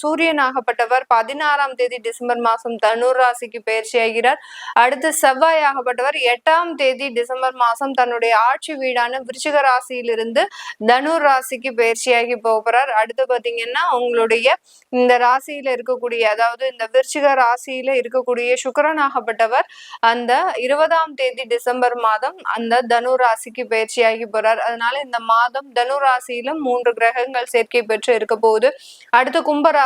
சூரியன் ஆகப்பட்டவர் பதினாறாம் தேதி டிசம்பர் மாசம் தனுர் ராசிக்கு பயிற்சி ஆகிறார். அடுத்து செவ்வாய் ஆகப்பட்டவர் எட்டாம் தேதி டிசம்பர் மாசம் தன்னுடைய ஆட்சி வீடான விருச்சிக ராசியிலிருந்து தனுர் ராசிக்கு பயிற்சியாகி போகிறார் அடுத்து பாத்தீங்கன்னா உங்களுடைய இந்த ராசியில இருக்கக்கூடிய அதாவது இந்த விருச்சிக ராசியில இருக்கக்கூடிய சுக்கரன் ஆகப்பட்டவர் அந்த இருபதாம் தேதி டிசம்பர் மாதம் அந்த தனு ராசிக்கு பயிற்சியாகி போறார். அதனால இந்த மாதம் தனு ராசியிலும் மூன்று கிரகங்கள் சேர்க்கை பெற்று இருக்க போகுது. அடுத்து கும்பரா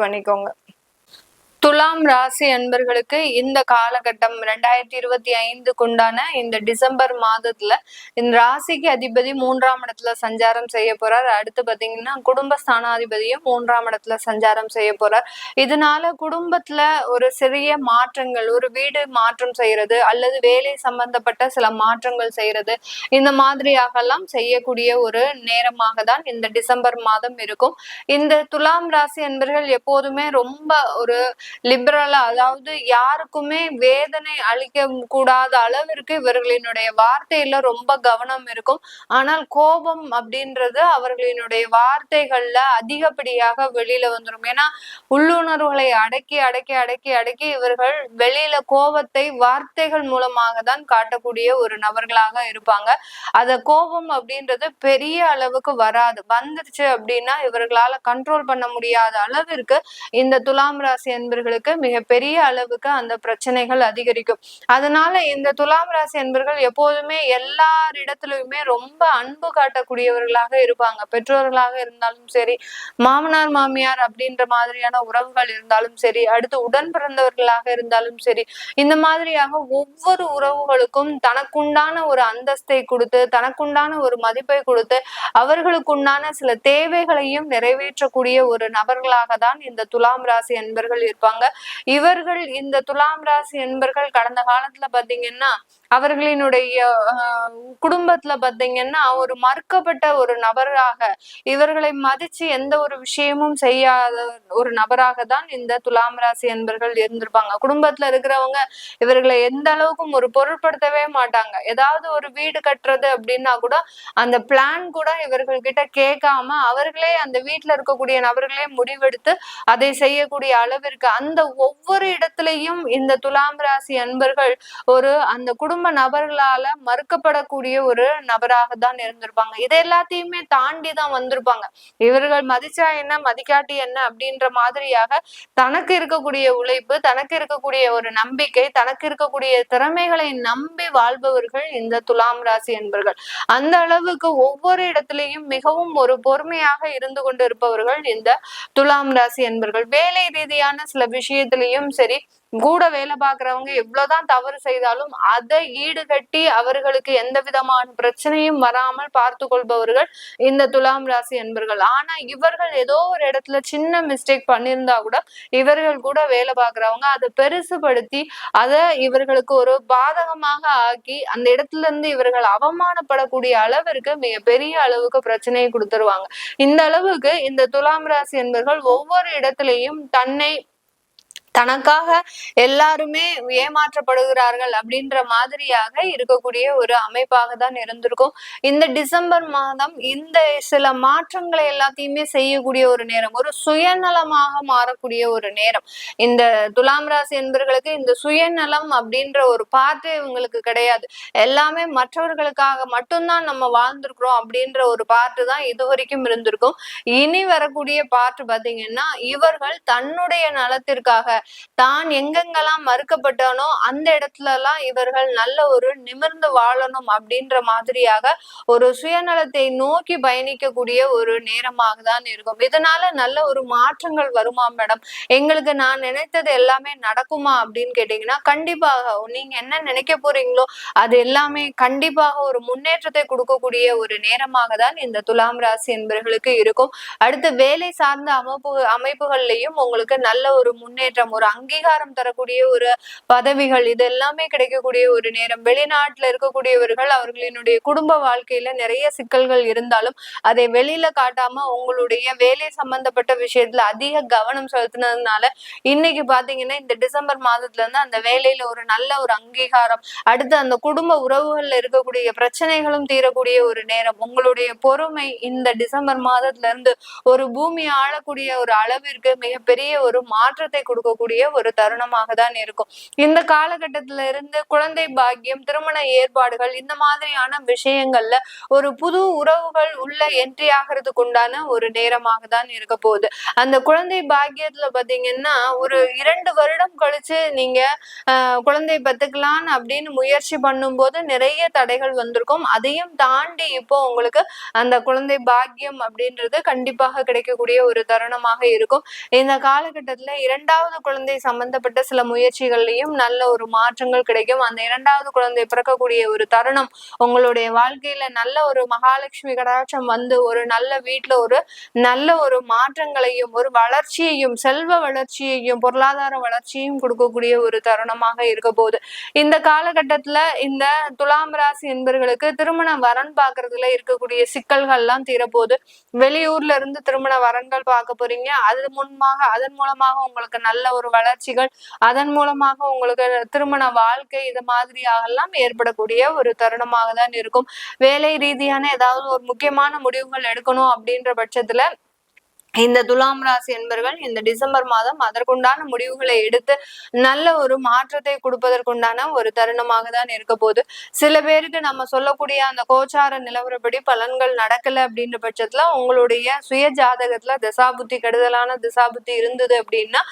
பண்ணிக்கோங்க. துலாம் ராசி அன்பர்களுக்கு இந்த காலகட்டம் ரெண்டாயிரத்தி இருபத்தி ஐந்துக்கு உண்டான இந்த டிசம்பர் மாதத்துல இந்த ராசிக்கு அதிபதி மூன்றாம் இடத்துல சஞ்சாரம் செய்ய போறார். அடுத்து பாத்தீங்கன்னா குடும்ப ஸ்தானாதிபதியும் மூன்றாம் இடத்துல சஞ்சாரம் செய்ய போறார். இதனால குடும்பத்துல ஒரு சிறிய மாற்றங்கள் ஒரு வீடு மாற்றம் செய்யறது அல்லது வேலை சம்பந்தப்பட்ட சில மாற்றங்கள் செய்யறது இந்த மாதிரியாகலாம் செய்யக்கூடிய ஒரு நேரமாக தான் இந்த டிசம்பர் மாதம் இருக்கும். இந்த துலாம் ராசி அன்பர்கள் எப்போதுமே ரொம்ப ஒரு லிபரலா அதாவது யாருக்குமே வேதனை அளிக்க கூடாத அளவிற்கு இவர்களினுடைய வார்த்தையில ரொம்ப கவனம் இருக்கும். ஆனால் கோபம் அப்படின்றது அவர்களினுடைய வார்த்தைகள்ல அதிகப்படியாக வெளியில வந்துடும் ஏன்னா உள்ளுணர்வுகளை அடக்கி அடக்கி அடக்கி அடக்கி இவர்கள் வெளியில கோபத்தை வார்த்தைகள் மூலமாக தான் காட்டக்கூடிய ஒரு நபர்களாக இருப்பாங்க. அத கோபம் அப்படின்றது பெரிய அளவுக்கு வராது. வந்துருச்சு அப்படின்னா இவர்களால கண்ட்ரோல் பண்ண முடியாத அளவிற்கு இந்த துலாம் ராசி என்பது அன்பர்களுக்கு மிகப்பெரிய அளவுக்கு அந்த பிரச்சனைகள் அதிகரிக்கும். அதனால இந்த துலாம் ராசி அன்பர்கள் எப்போதுமே எல்லாரிடத்திலுமே ரொம்ப அன்பு காட்டக்கூடியவர்களாக இருப்பாங்க. பெற்றோர்களாக இருந்தாலும் சரி மாமனார் மாமியார் அப்படின்ற மாதிரியான உறவுகள் இருந்தாலும் சரி அடுத்து உடன் பிறந்தவர்களாக இருந்தாலும் சரி இந்த மாதிரியாக ஒவ்வொரு உறவுகளுக்கும் தனக்குண்டான ஒரு அந்தஸ்தை கொடுத்து தனக்குண்டான ஒரு மதிப்பை கொடுத்து அவர்களுக்குண்டான சில தேவைகளையும் நிறைவேற்றக்கூடிய ஒரு நபர்களாக தான் இந்த துலாம் ராசி அன்பர்கள் இருப்பாங்க. இருப்பாங்க இவர்கள் இந்த துலாம் ராசி என்பர்கள் கடந்த காலத்துல பாத்தீங்கன்னா அவர்களினுடைய குடும்பத்துல பாத்தீங்கன்னா ஒரு மறுக்கப்பட்ட ஒரு நபராக இவர்களை மதிச்சு எந்த ஒரு விஷயமும் செய்யாத ஒரு நபராக தான் இந்த துலாம் ராசி என்பர்கள் இருந்திருப்பாங்க. குடும்பத்துல இருக்கிறவங்க இவர்களை எந்த அளவுக்கும் ஒரு பொருட்படுத்தவே மாட்டாங்க. ஏதாவது ஒரு வீடு கட்டுறது அப்படின்னா கூட அந்த பிளான் கூட இவர்கள் கிட்ட கேட்காம அவர்களே அந்த வீட்டுல இருக்கக்கூடிய நபர்களே முடிவெடுத்து அதை செய்யக்கூடிய அளவிற்கு அந்த ஒவ்வொரு இடத்துலயும் இந்த துலாம் ராசி அன்பர்கள் ஒரு அந்த குடும்ப நபர்களால மறுக்கப்படக்கூடிய ஒரு நபராக தான் இருந்திருப்பாங்க. இது எல்லாத்தையுமே தாண்டி தான் வந்திருப்பாங்க. இவர்கள் மதிச்சா என்ன மதிக்காட்டி என்ன அப்படின்ற மாதிரியாக தனக்கு இருக்கக்கூடிய உழைப்பு தனக்கு இருக்கக்கூடிய ஒரு நம்பிக்கை தனக்கு இருக்கக்கூடிய திறமைகளை நம்பி வாழ்பவர்கள் இந்த துலாம் ராசி என்பர்கள். அந்த அளவுக்கு ஒவ்வொரு இடத்துலையும் மிகவும் ஒரு பொறுமையாக இருந்து கொண்டு இருப்பவர்கள் இந்த துலாம் ராசி என்பர்கள். வேலை ரீதியான சில விஷயத்திலையும் சரி கூட வேலை பார்க்கறவங்க எவ்வளவுதான் தவறு செய்தாலும் அதை ஈடுகட்டி அவர்களுக்கு எந்த விதமான பிரச்சனையும் வராமல் பார்த்து கொள்பவர்கள் இந்த துலாம் ராசி என்பர்கள் ஆனா இவர்கள் ஏதோ ஒரு இடத்துல சின்ன மிஸ்டேக் பண்ணியிருந்தா கூட இவர்கள் கூட வேலை பார்க்கறவங்க அதை பெருசுபடுத்தி அதை இவர்களுக்கு ஒரு பாதகமாக ஆக்கி அந்த இடத்துல இருந்து இவர்கள் அவமானப்படக்கூடிய அளவிற்கு மிக பெரிய அளவுக்கு பிரச்சனையை கொடுத்துருவாங்க. இந்த அளவுக்கு இந்த துலாம் ராசி என்பர்கள் ஒவ்வொரு இடத்துலையும் தன்னை தனக்காக எல்லாருமே ஏமாற்றப்படுகிறார்கள் அப்படின்ற மாதிரியாக இருக்கக்கூடிய ஒரு அமைப்பாக தான் இருந்திருக்கும். இந்த டிசம்பர் மாதம் இந்த சில மாற்றங்களை எல்லாத்தையுமே செய்யக்கூடிய ஒரு நேரம் ஒரு சுயநலமாக மாறக்கூடிய ஒரு நேரம். இந்த துலாம் ராசி என்பர்களுக்கு இந்த சுயநலம் அப்படின்ற ஒரு பார்வை இவங்களுக்கு கிடையாது. எல்லாமே மற்றவர்களுக்காக மட்டும்தான் நம்ம வாழ்ந்திருக்கிறோம் அப்படின்ற ஒரு பார்ட்டு தான் இது வரைக்கும் இருந்திருக்கும். இனி வரக்கூடிய பார்ட் பாத்தீங்கன்னா இவர்கள் தன்னுடைய நலத்திற்காக தான் எங்கெங்கெல்லாம் மறுக்கப்பட்டானோ அந்த இடத்துல எல்லாம் இவர்கள் நல்ல ஒரு நிமிர்ந்து வாழணும் அப்படின்ற மாதிரியாக ஒரு சுயநலத்தை நோக்கி பயணிக்கக்கூடிய ஒரு நேரமாக தான் இருக்கும். இதனால நல்ல ஒரு மாற்றங்கள் வருமா மேடம்? எங்களுக்கு நான் நினைத்தது எல்லாமே நடக்குமா அப்படின்னு கேட்டீங்கன்னா கண்டிப்பாக. நீங்க என்ன நினைக்க போறீங்களோ அது எல்லாமே கண்டிப்பாக ஒரு முன்னேற்றத்தை கொடுக்கக்கூடிய ஒரு நேரமாக தான் இந்த துலாம் ராசி என்பவர்களுக்கு இருக்கும். அடுத்து வேலை சார்ந்த அமைப்பு அமைப்புகள்லையும் உங்களுக்கு நல்ல ஒரு முன்னேற்றம் ஒரு அங்கீகாரம் தரக்கூடிய ஒரு பதவிகள் இது எல்லாமே கிடைக்கக்கூடிய ஒரு நேரம். வெளிநாட்டுல இருக்கக்கூடியவர்கள் அவர்களினுடைய குடும்ப வாழ்க்கையில நிறைய சிக்கல்கள் இருந்தாலும் அதை வெளியில காட்டாம உங்களுடைய வேலை சம்பந்தப்பட்ட விஷயத்துல அதிக கவனம் செலுத்தினதுனால இன்னைக்கு பாத்தீங்கன்னா இந்த டிசம்பர் மாதத்துல இருந்து அந்த வேலையில ஒரு நல்ல ஒரு அங்கீகாரம் அடுத்து அந்த குடும்ப உறவுகள்ல இருக்கக்கூடிய பிரச்சனைகளும் தீரக்கூடிய ஒரு நேரம். உங்களுடைய பொறுமை இந்த டிசம்பர் மாதத்துல இருந்து ஒரு பூமி ஆளக்கூடிய ஒரு அளவிற்கு மிகப்பெரிய ஒரு மாற்றத்தை கொடுக்க கொடுக்கக்கூடிய ஒரு தருணமாக தான் இருக்கும். இந்த காலகட்டத்தில இருந்து குழந்தை பாக்கியம் திருமண ஏற்பாடுகள் இந்த மாதிரியான விஷயங்கள்ல ஒரு புது உறவுகள் உள்ள என்ட்ரி ஆகிறதுக்கு உண்டான ஒரு நேரமாக தான் இருக்க போகுது. அந்த குழந்தை பாக்கியத்துல பாத்தீங்கன்னா ஒரு இரண்டு வருடம் கழிச்சு நீங்க குழந்தை பத்துக்கலாம் அப்படின்னு முயற்சி பண்ணும்போது நிறைய தடைகள் வந்திருக்கும். அதையும் தாண்டி இப்போ உங்களுக்கு அந்த குழந்தை பாக்கியம் அப்படின்றது கண்டிப்பாக கிடைக்கக்கூடிய ஒரு தருணமாக இருக்கும். இந்த காலகட்டத்துல இரண்டாவது குழந்தை சம்பந்தப்பட்ட சில முயற்சிகள்லையும் நல்ல ஒரு மாற்றங்கள் கிடைக்கும். அந்த இரண்டாவது குழந்தை பிறக்கக்கூடிய ஒரு தருணம் உங்களுடைய வாழ்க்கையில நல்ல ஒரு மகாலட்சுமி கடாட்சம் வந்து ஒரு நல்ல வீட்டுல ஒரு நல்ல ஒரு மாற்றங்களையும் ஒரு வளர்ச்சியையும் செல்வ வளர்ச்சியையும் பொருளாதார வளர்ச்சியும் கொடுக்கக்கூடிய ஒரு தருணமாக இருக்க போகுது. இந்த காலகட்டத்துல இந்த துலாம் ராசி என்பர்களுக்கு திருமண வரன் பாக்குறதுல இருக்கக்கூடிய சிக்கல்கள் எல்லாம் தீரப்போகுது. வெளியூர்ல இருந்து திருமண வரன்கள் பார்க்க போறீங்க. அது முன்பாக அதன் மூலமாக உங்களுக்கு நல்ல ஒரு வளர்ச்சிகள் அதன் மூலமாக உங்களுக்கு திருமண வாழ்க்கை இது மாதிரியாக எல்லாம் ஏற்படக்கூடிய ஒரு தருணமாக தான் இருக்கும். வேலை ரீதியான ஏதாவது ஒரு முக்கியமான முடிவுகள் எடுக்கணும் அப்படின்ற பட்சத்துல இந்த துலாம் ராசி என்பர்கள் இந்த டிசம்பர் மாதம் அதற்குண்டான முடிவுகளை எடுத்து நல்ல ஒரு மாற்றத்தை கொடுப்பதற்குண்டான ஒரு தருணமாக தான் இருக்க போகுது. சில பேருக்கு நம்ம சொல்லக்கூடிய அந்த கோச்சார நிலவரப்படி பலன்கள் நடக்கல அப்படின்ற பட்சத்துல உங்களுடைய சுய ஜாதகத்துல திசாபுத்தி கெடுதலான திசாபுத்தி இருந்தது அப்படின்னா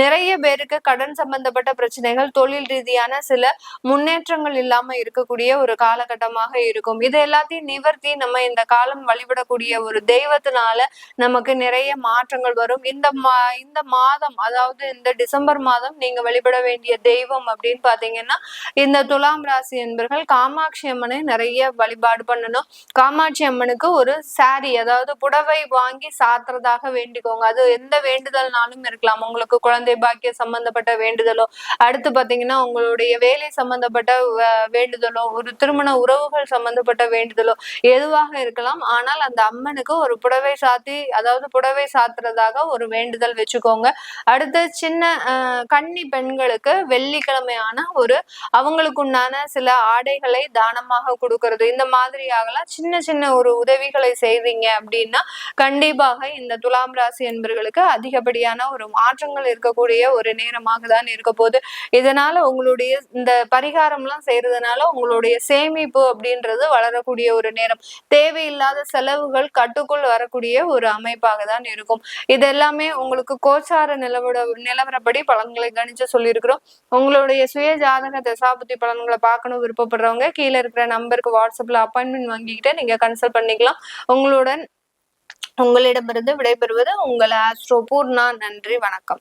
நிறைய பேருக்கு கடன் சம்பந்தப்பட்ட பிரச்சனைகள் தொழில் ரீதியான சில முன்னேற்றங்கள் இல்லாம இருக்கக்கூடிய ஒரு காலகட்டமாக இருக்கும். இது எல்லாத்தையும் நிவர்த்தி நம்ம இந்த காலம் வழிபடக்கூடிய ஒரு தெய்வத்தினால நமக்கு நிறைய நிறைய மாற்றங்கள் வரும். இந்த மா இந்த மாதம் அதாவது இந்த டிசம்பர் மாதம் நீங்க வழிபட வேண்டிய தெய்வம் அப்படின்னு பாத்தீங்கன்னா இந்த துலாம் ராசி என்பர்கள் காமாட்சி அம்மனை நிறைய வழிபாடு பண்ணணும். காமாட்சி அம்மனுக்கு ஒரு சாரி அதாவது புடவை வாங்கி சாத்துறதாக வேண்டிக்கோங்க. அது எந்த வேண்டுதல்னாலும் இருக்கலாம். உங்களுக்கு குழந்தை பாக்கிய சம்பந்தப்பட்ட வேண்டுதலோ அடுத்து பாத்தீங்கன்னா உங்களுடைய வேலை சம்பந்தப்பட்ட வேண்டுதலோ ஒரு திருமண உறவுகள் சம்பந்தப்பட்ட வேண்டுதலோ எதுவாக இருக்கலாம். ஆனால் அந்த அம்மனுக்கு ஒரு புடவை சாத்தி அதாவது புடவை புடவை சாத்துறதாக ஒரு வேண்டுதல் வச்சுக்கோங்க. அடுத்து சின்ன கன்னி பெண்களுக்கு வெள்ளிக்கிழமையான ஒரு அவங்களுக்கு உண்டான சில ஆடைகளை தானமாக கொடுக்கறது. இந்த மாதிரியாகலாம் சின்ன சின்ன ஒரு உதவிகளை செய்வீங்க அப்படின்னா கண்டிப்பாக இந்த துலாம் ராசி என்பர்களுக்கு அதிகப்படியான ஒரு மாற்றங்கள் இருக்கக்கூடிய ஒரு நேரமாக தான் இருக்க போகுது. இதனால உங்களுடைய இந்த பரிகாரம்லாம் செய்யறதுனால உங்களுடைய சேமிப்பு அப்படின்றது வளரக்கூடிய ஒரு நேரம். தேவையில்லாத செலவுகள் கட்டுக்குள் வரக்கூடிய ஒரு அமைப்பாக தான் தான் இருக்கும். இது எல்லாமே உங்களுக்கு கோச்சார நிலவர நிலவரப்படி பலன்களை கணிச்சு சொல்லியிருக்கிறோம். உங்களுடைய சுய ஜாதக தசாபுத்தி பலன்களை பார்க்கணும் விருப்பப்படுறவங்க கீழே இருக்கிற நம்பருக்கு வாட்ஸ்அப்ல அப்பாயின்மெண்ட் வாங்கிக்கிட்டு நீங்க கன்சல்ட் பண்ணிக்கலாம். உங்களுடன் உங்களிடமிருந்து விடைபெறுவது உங்கள் ஆஸ்ட்ரோ பூர்ணா நன்றி வணக்கம்.